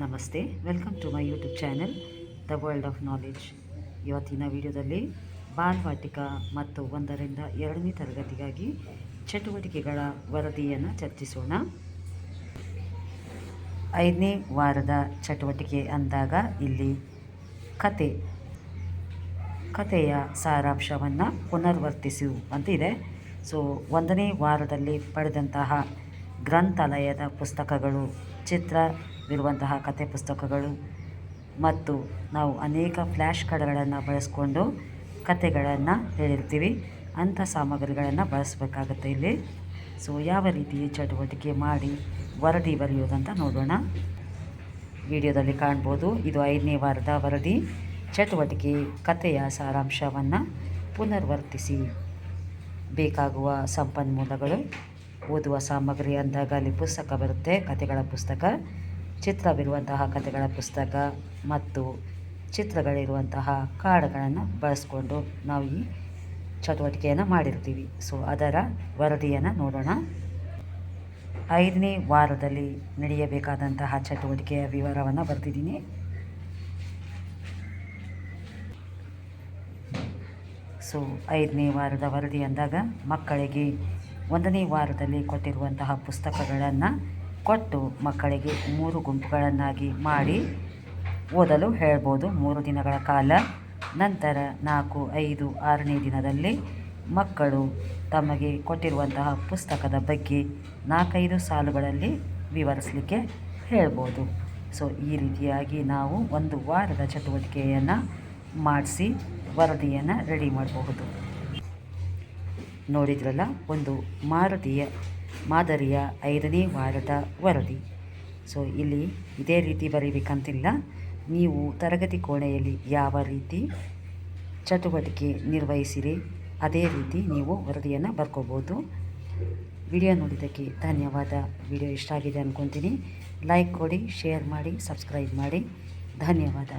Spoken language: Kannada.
ನಮಸ್ತೆ. Welcome to my YouTube channel the world of knowledge ಇವತ್ತಿನ ವಿಡಿಯೋದಲ್ಲಿ ಬಾಲ್ವಾಟಿಕ ಮತ್ತು ಒಂದರಿಂದ ಎರಡನೇ ತರಗತಿಗಾಗಿ ಚಟುವಟಿಕೆಗಳ ವರದಿಯನ್ನು ಚರ್ಚಿಸೋಣ. ಐದನೇ ವಾರದ ಚಟುವಟಿಕೆ ಅಂದಾಗ ಇಲ್ಲಿ ಕತೆ ಕತೆಯ ಸಾರಾಂಶವನ್ನು ಪುನರ್ವರ್ತಿಸು ಅಂತ ಸೊ ಒಂದನೇ ವಾರದಲ್ಲಿ ಪಡೆದಂತಹ ಗ್ರಂಥಾಲಯದ ಪುಸ್ತಕಗಳು, ಚಿತ್ರವಿರುವಂತಹ ಕತೆ ಪುಸ್ತಕಗಳು ಮತ್ತು ನಾವು ಅನೇಕ ಫ್ಲ್ಯಾಶ್ ಕಾರ್ಡ್ಗಳನ್ನು ಬಳಸ್ಕೊಂಡು ಕತೆಗಳನ್ನು ಹೇಳಿರ್ತೀವಿ. ಅಂಥ ಸಾಮಗ್ರಿಗಳನ್ನು ಬಳಸಬೇಕಾಗುತ್ತೆ ಇಲ್ಲಿ. ಸೊ, ಯಾವ ರೀತಿ ಚಟುವಟಿಕೆ ಮಾಡಿ ವರದಿ ಬರೆಯೋದಂತ ನೋಡೋಣ. ವಿಡಿಯೋದಲ್ಲಿ ಕಾಣ್ಬೋದು, ಇದು ಐದನೇ ವಾರದ ವರದಿ. ಚಟುವಟಿಕೆ ಕಥೆಯ ಸಾರಾಂಶವನ್ನು ಪುನರ್ವರ್ತಿಸಿ ಬೇಕಾಗುವ ಸಂಪನ್ಮೂಲಗಳು. ಓದುವ ಸಾಮಗ್ರಿ ಅಂದಾಗ ಅಲ್ಲಿ ಪುಸ್ತಕ ಬರುತ್ತೆ. ಕಥೆಗಳ ಪುಸ್ತಕ, ಚಿತ್ರವಿರುವಂತಹ ಕಥೆಗಳ ಪುಸ್ತಕ ಮತ್ತು ಚಿತ್ರಗಳಿರುವಂತಹ ಕಾರ್ಡ್ಗಳನ್ನು ಬಳಸ್ಕೊಂಡು ನಾವು ಈ ಚಟುವಟಿಕೆಯನ್ನು ಮಾಡಿರ್ತೀವಿ. ಸೊ, ಅದರ ವರದಿಯನ್ನು ನೋಡೋಣ. ಐದನೇ ವಾರದಲ್ಲಿ ನಡೆಯಬೇಕಾದಂತಹ ಚಟುವಟಿಕೆಯ ವಿವರವನ್ನು ಬರೆದಿದ್ದೀನಿ. ಸೊ, ಐದನೇ ವಾರದ ವರದಿ ಅಂದಾಗ ಮಕ್ಕಳಿಗೆ ಒಂದನೇ ವಾರದಲ್ಲಿ ಕೊಟ್ಟಿರುವಂತಹ ಪುಸ್ತಕಗಳನ್ನು ಕೊಟ್ಟು ಮಕ್ಕಳಿಗೆ ಮೂರು ಗುಂಪುಗಳನ್ನಾಗಿ ಮಾಡಿ ಓದಲು ಹೇಳ್ಬೋದು. ಮೂರು ದಿನಗಳ ಕಾಲ. ನಂತರ ನಾಲ್ಕು, ಐದು, ಆರನೇ ದಿನದಲ್ಲಿ ಮಕ್ಕಳು ತಮಗೆ ಕೊಟ್ಟಿರುವಂತಹ ಪುಸ್ತಕದ ಬಗ್ಗೆ ನಾಲ್ಕೈದು ಸಾಲುಗಳಲ್ಲಿ ವಿವರಿಸಲಿಕ್ಕೆ ಹೇಳ್ಬೋದು. ಸೊ, ಈ ರೀತಿಯಾಗಿ ನಾವು ಒಂದು ವಾರದ ಚಟುವಟಿಕೆಯನ್ನು ಮಾಡಿಸಿ ವರದಿಯನ್ನು ರೆಡಿ ಮಾಡಬಹುದು. ನೋಡಿದ್ರಲ್ಲ? ಒಂದು ಮಾರುತಿಯ, ಮಾದರಿಯ ಐದನೇ ವಾರದ ವರದಿ. ಸೊ ಇಲ್ಲಿ ಇದೇ ರೀತಿ ಬರೀಬೇಕಂತಿಲ್ಲ. ನೀವು ತರಗತಿ ಕೋಣೆಯಲ್ಲಿ ಯಾವ ರೀತಿ ಚಟುವಟಿಕೆ ನಿರ್ವಹಿಸಿರಿ, ಅದೇ ರೀತಿ ನೀವು ವರದಿಯನ್ನು ಬರ್ಕೋಬೋದು. ವಿಡಿಯೋ ನೋಡಿದ್ದಕ್ಕೆ ಧನ್ಯವಾದ. ವಿಡಿಯೋ ಇಷ್ಟ ಆಗಿದೆ ಅಂದ್ಕೊತೀನಿ ಲೈಕ್ ಕೊಡಿ ಶೇರ್ ಮಾಡಿ ಸಬ್ಸ್ಕ್ರೈಬ್ ಮಾಡಿ. ಧನ್ಯವಾದ.